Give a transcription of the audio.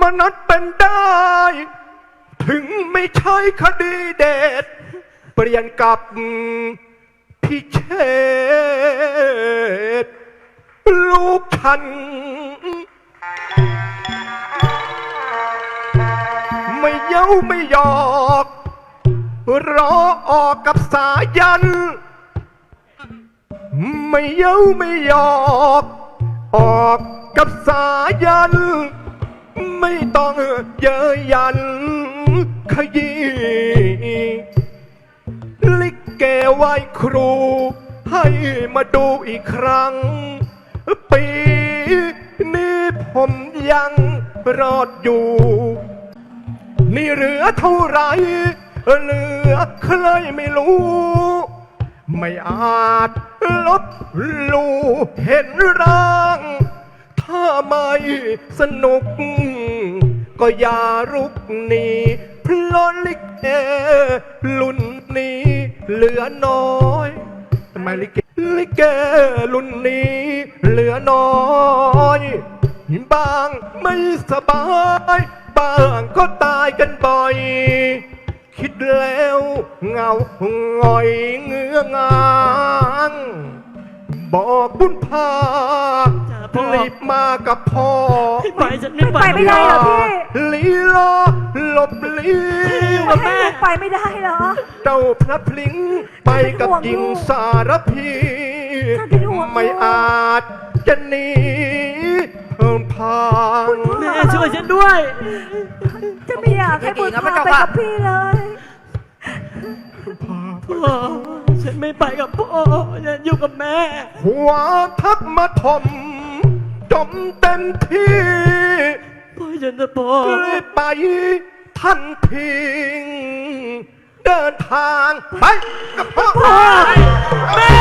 มนัดเป็นได้ ถึงไม่ใช่คดีเดชเปลี่ยนกับพิเชษลูกฉัน ไม่เย้าไม่หยอกรอออกกับสายัน ไม่เย้าไม่หยอก ออกกับสายัน ต้องเย้ยยันขยี้ลิเกไหว้ครู ให้มาดูอีกครั้ง ปีนี้ผมยังรอดอยู่ นี่เหลือเท่าไรเหลือใครไม่รู้ ไม่อาจลบลูเห็นร่าง ถ้าไม่สนุก ก็อย่ารุกหนีเพราะลิเกรุ่นนี้เหลือน้อยทำไมลิเกลิเกรุ่นนี้เหลือน้อยบางไม่สบายบางก็ตายกันบ่อย คิดแล้วเหงาหงอยเงื้องางบอกบุญพาจ้าพ่อรีบมากับพ่อ ไม่ไปฉันไม่ไปไปไม่ได้เหรอพี่ ลีลาหลบลีไม่ให้ลูกไปไม่ได้เหรอ เจ้าพระพลิงไปกับหญิงสารพีฉันเป็นห่วงลูก ไม่อาจจะหนีเพิ่มพาง แม่ช่วยฉันด้วย จะไม่อยากให้บุญพาไปกับพี่เลย พ่อ ฉันไม่ไปกับพ่อ ฉันอยู่กับแม่ หัวทักมาถมจ มเต็มที่พ่อฉันจะพ่อเลยไปทันทีเดินทางไปกับพ่อพ่อแม่